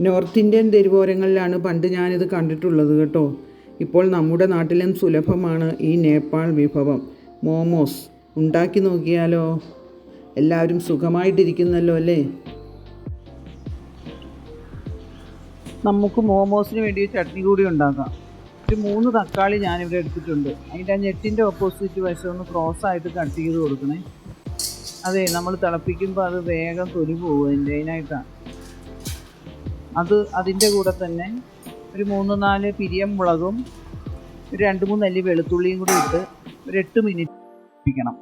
North Indian തെരുവോരങ്ങളിലാണ് പണ്ട് ഞാനിത് കണ്ടിട്ടുള്ളത് കേട്ടോ. ഇപ്പോൾ നമ്മുടെ നാട്ടിലും സുലഭമാണ് ഈ നേപ്പാൾ വിഭവം. മോമോസ്. ഉണ്ടാക്കി നോക്കിയാലോ? എല്ലാവരും സുഖമായിട്ടിരിക്കുന്നല്ലോ അല്ലേ? നമുക്ക് മോമോസിന് വേണ്ടി ചട്നി കൂടി ഉണ്ടാക്കാം. ഒരു മൂന്ന് തക്കാളി ഞാനിവിടെ എടുത്തിട്ടുണ്ട്. അതിന്റെ ആ ഞെട്ടിന്റെ ഓപ്പോസിറ്റ് വശം ഒന്ന് ക്രോസ് ആയിട്ട് കട്ട് ചെയ്ത് കൊടുക്കണേ. അതെ നമ്മൾ തിളപ്പിക്കുമ്പോൾ അത് വേഗം തൊലി പോകും അതിന്റെ അതിനായിട്ടാണ്. അത് അതിന്റെ കൂടെ തന്നെ ഒരു മൂന്ന് നാല് പിരിയം മുളകും ഒരു രണ്ട് മൂന്ന് അല്ലി വെളുത്തുള്ളിയും കൂടി ഇട്ട് ഒരു എട്ട് മിനിറ്റ് ഇരിക്കണം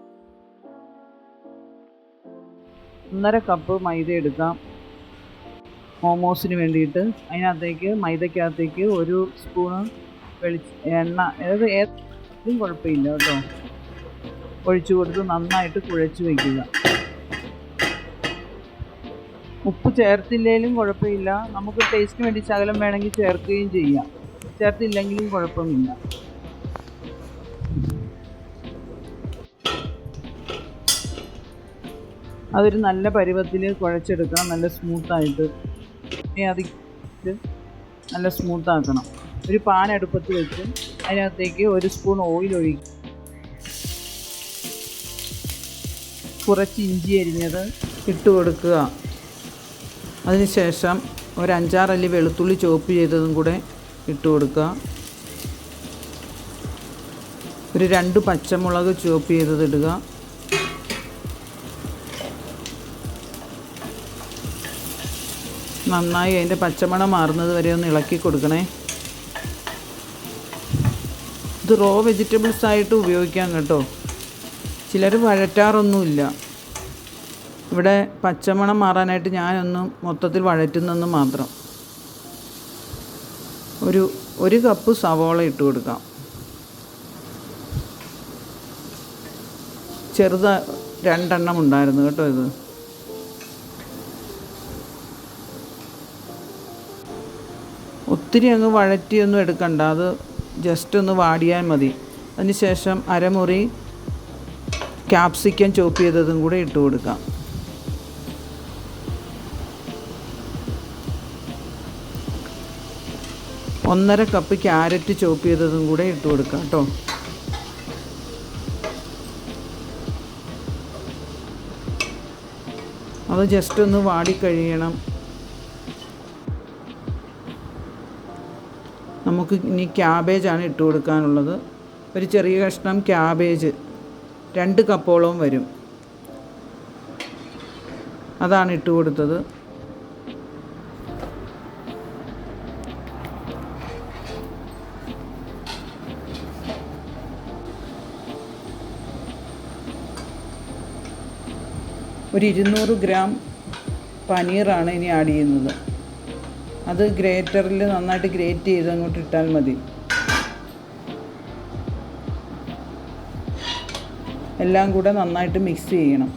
ഒന്നര കപ്പ് മൈദ എടുക്കാം. മോമോസിന് വേണ്ടിയിട്ട് അതിനകത്തേക്ക് മൈദക്കകത്തേക്ക് ഒരു സ്പൂണ് വെളി എണ്ണ അതായത് ഏതും കുഴപ്പമില്ല കേട്ടോ. ഒഴിച്ചു കൊടുത്ത് നന്നായിട്ട് കുഴച്ച് വയ്ക്കുക. ഉപ്പ് ചേർത്തില്ലെങ്കിലും കുഴപ്പമില്ല. നമുക്ക് ടേസ്റ്റിന് വേണ്ടി ശകലം വേണമെങ്കിൽ ചേർക്കുകയും ചെയ്യാം. ചേർത്തില്ലെങ്കിലും കുഴപ്പമില്ല. അതൊരു നല്ല പരുവത്തിൽ കുഴച്ചെടുക്കണം. നല്ല സ്മൂത്തായിട്ട് ഇനി അത് നല്ല സ്മൂത്താക്കണം ഒരു പാൻ അടുപ്പത്ത് വെച്ച് അതിനകത്തേക്ക് ഒരു സ്പൂൺ ഓയിൽ ഒഴിക്കും കുറച്ച് ഇഞ്ചി അരിഞ്ഞത് ഇട്ട് കൊടുക്കുക. അതിനുശേഷം ഒരു അഞ്ചാറല്ലി വെളുത്തുള്ളി ചോപ്പ് ചെയ്തതും കൂടെ ഇട്ട് കൊടുക്കുക. ഒരു രണ്ട് പച്ചമുളക് ചോപ്പ് ചെയ്തത് ഇടുക. നന്നായി അതിന്റെ പച്ചമണം മാറുന്നത് വരെ ഒന്ന് ഇളക്കി കൊടുക്കണേ. ഇത് റോ വെജിറ്റബിൾസ് ആയിട്ട് ഉപയോഗിക്കാം കേട്ടോ. ചിലർ വഴറ്റാറൊന്നുമില്ല. ഇവിടെ പച്ചമണം മാറാനായിട്ട് ഞാനൊന്നും മൊത്തത്തിൽ വഴറ്റുന്നെന്ന് മാത്രം. ഒരു ഒരു കപ്പ് സവോള ഇട്ട് കൊടുക്കാം. ചെറുത രണ്ടെണ്ണം ഉണ്ടായിരുന്നു കേട്ടോ ഇത്. ഒത്തിരി അങ്ങ് വഴറ്റിയൊന്നും എടുക്കണ്ട. അത് ജസ്റ്റ് ഒന്ന് വാടിയാൽ മതി. അതിനുശേഷം അരമുറി ക്യാപ്സിക്കം ചോപ്പ് ചെയ്തതും കൂടെ ഇട്ട് കൊടുക്കാം. ഒന്നര കപ്പ് ക്യാരറ്റ് ചോപ്പ് ചെയ്തതും കൂടെ ഇട്ട് കൊടുക്കാം കേട്ടോ. അത് ജസ്റ്റ് ഒന്ന് വാടിക്കഴിയണം നമുക്ക് ഇനി ക്യാബേജാണ് ഇട്ട് കൊടുക്കാനുള്ളത്. ഒരു ചെറിയ കഷ്ണം ക്യാബേജ് രണ്ട് കപ്പോളവും വരും. അതാണ് ഇട്ട് കൊടുത്തത്. ഒരു ഇരുന്നൂറ് ഗ്രാം പനീറാണ് ഇനി ആഡ് ചെയ്യുന്നത്. അത് ഗ്രേറ്ററിൽ നന്നായിട്ട് ഗ്രേറ്റ് ചെയ്ത് അങ്ങോട്ട് ഇട്ടാൽ മതി. എല്ലാം കൂടെ നന്നായിട്ട് മിക്സ് ചെയ്യണം.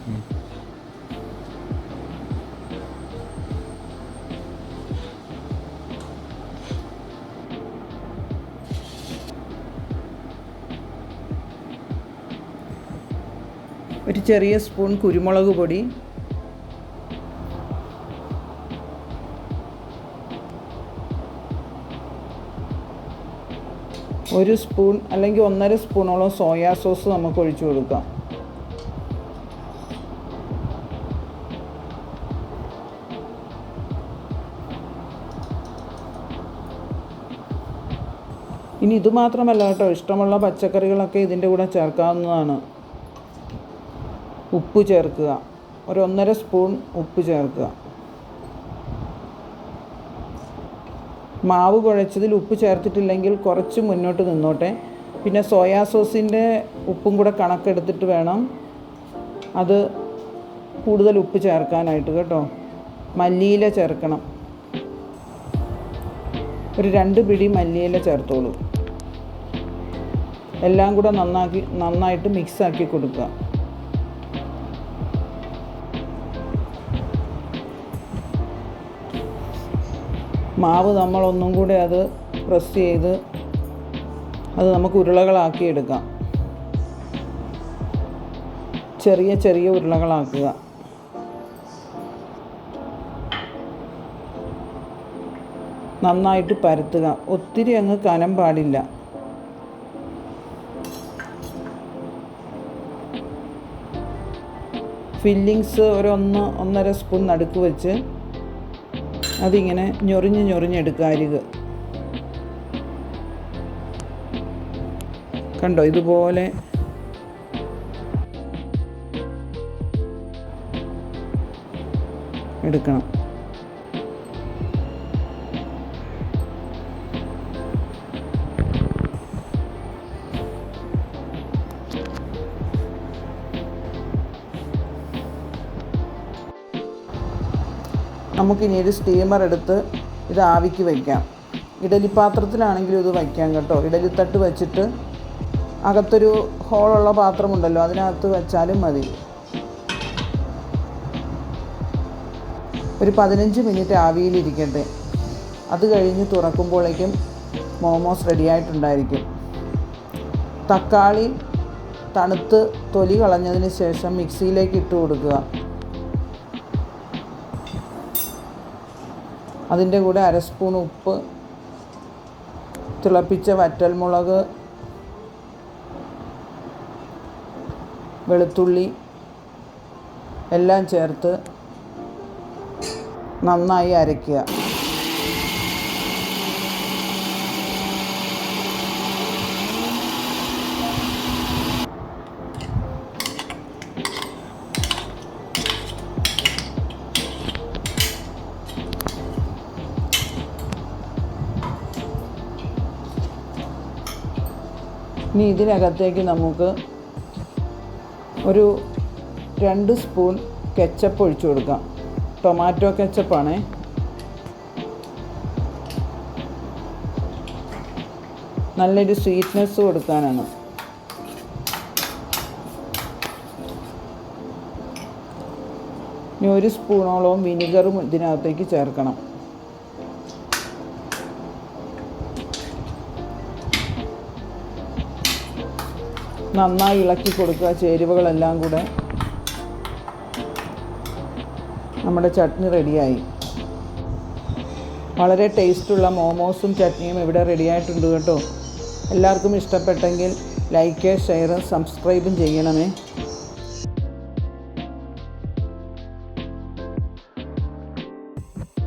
ഒരു ചെറിയ സ്പൂൺ കുരുമുളക് പൊടി. ഒരു സ്പൂൺ അല്ലെങ്കിൽ ഒന്നര സ്പൂണോളം സോയാ സോസ് നമുക്ക് ഒഴിച്ചു കൊടുക്കാം. ഇനി ഇത് മാത്രമല്ല കേട്ടോ ഇഷ്ടമുള്ള പച്ചക്കറികളൊക്കെ ഇതിന്റെ കൂടെ ചേർക്കാവുന്നതാണ്. ഉപ്പ് ചേർക്കുക. ഒരു ഒന്നര സ്പൂൺ ഉപ്പ് ചേർക്കുക. മാവ് കുഴച്ചതിൽ ഉപ്പ് ചേർത്തിട്ടില്ലെങ്കിൽ കുറച്ച് മുന്നോട്ട് നിന്നോട്ടെ. പിന്നെ സോയാ സോസിന്റെ ഉപ്പും കൂടെ കണക്കെടുത്തിട്ട് വേണം അത് കൂടുതൽ ഉപ്പ് ചേർക്കാനായിട്ട് കേട്ടോ. മല്ലിയില ചേർക്കണം. ഒരു രണ്ട് പിടി മല്ലിയില ചേർത്തോളൂ. എല്ലാം കൂടെ നന്നാക്കി നന്നായിട്ട് മിക്സാക്കി കൊടുക്കുക. മാവ് നമ്മൾ ഒന്നും കൂടെ അത് പ്രസ് ചെയ്ത് അത് നമുക്ക് ഉരുളകളാക്കി എടുക്കാം ചെറിയ ചെറിയ ഉരുളകളാക്കുക. നന്നായിട്ട് പരത്തുക. ഒത്തിരി അങ്ങ് കനം പാടില്ല. ഫില്ലിങ്സ് ഒരു ഒന്ന് ഒന്നര സ്പൂൺ നടുക്ക് വെച്ച് അതിങ്ങനെ ഞൊറിഞ്ഞ് ഞൊറിഞ്ഞെടുക്കുക അരിക്. കണ്ടോ ഇതുപോലെ. എടുക്കണം. നമുക്കിനി ഒരു സ്റ്റീമർ എടുത്ത് ഇത് ആവിക്ക് വയ്ക്കാം ഇഡലി പാത്രത്തിലാണെങ്കിലും ഇത് വയ്ക്കാം കേട്ടോ. ഇഡലിത്തട്ട് വെച്ചിട്ട് അകത്തൊരു ഹോളുള്ള പാത്രമുണ്ടല്ലോ അതിനകത്ത് വെച്ചാലും മതി. ഒരു പതിനഞ്ച് മിനിറ്റ് ആവിയിലിരിക്കട്ടെ. അത് കഴിഞ്ഞ് തുറക്കുമ്പോഴേക്കും മോമോസ് റെഡിയായിട്ടുണ്ടായിരിക്കും തക്കാളി തണുത്ത് തൊലി കളഞ്ഞതിന് ശേഷം മിക്സിയിലേക്ക് ഇട്ട് കൊടുക്കുക. അതിന്റെ കൂടെ അര സ്പൂൺ ഉപ്പ് തിളപ്പിച്ച വറ്റൽമുളക് വെളുത്തുള്ളി എല്ലാം ചേർത്ത് നന്നായി അരയ്ക്കുക. ഇനി ഇതിനകത്തേക്ക് നമുക്ക് ഒരു രണ്ട് സ്പൂൺ കെച്ചപ്പ് ഒഴിച്ചു കൊടുക്കാം. ടൊമാറ്റോ കെച്ചപ്പാണേ. നല്ലൊരു സ്വീറ്റ്നെസ് കൊടുക്കാനാണ്. ഇനി ഒരു സ്പൂണോളം വിനിഗറും ഇതിനകത്തേക്ക് ചേർക്കണം. നന്നായി ഇളക്കി കൊടുക്കുക ചേരുവകളെല്ലാം കൂടെ. നമ്മുടെ ചട്നി റെഡിയായി. വളരെ ടേസ്റ്റുള്ള മോമോസും ചട്നിയും ഇവിടെ റെഡിയായിട്ടുണ്ട് കേട്ടോ. എല്ലാവർക്കും ഇഷ്ടപ്പെട്ടെങ്കിൽ ലൈക്ക് ഷെയർ സബ്സ്ക്രൈബും ചെയ്യണമേ.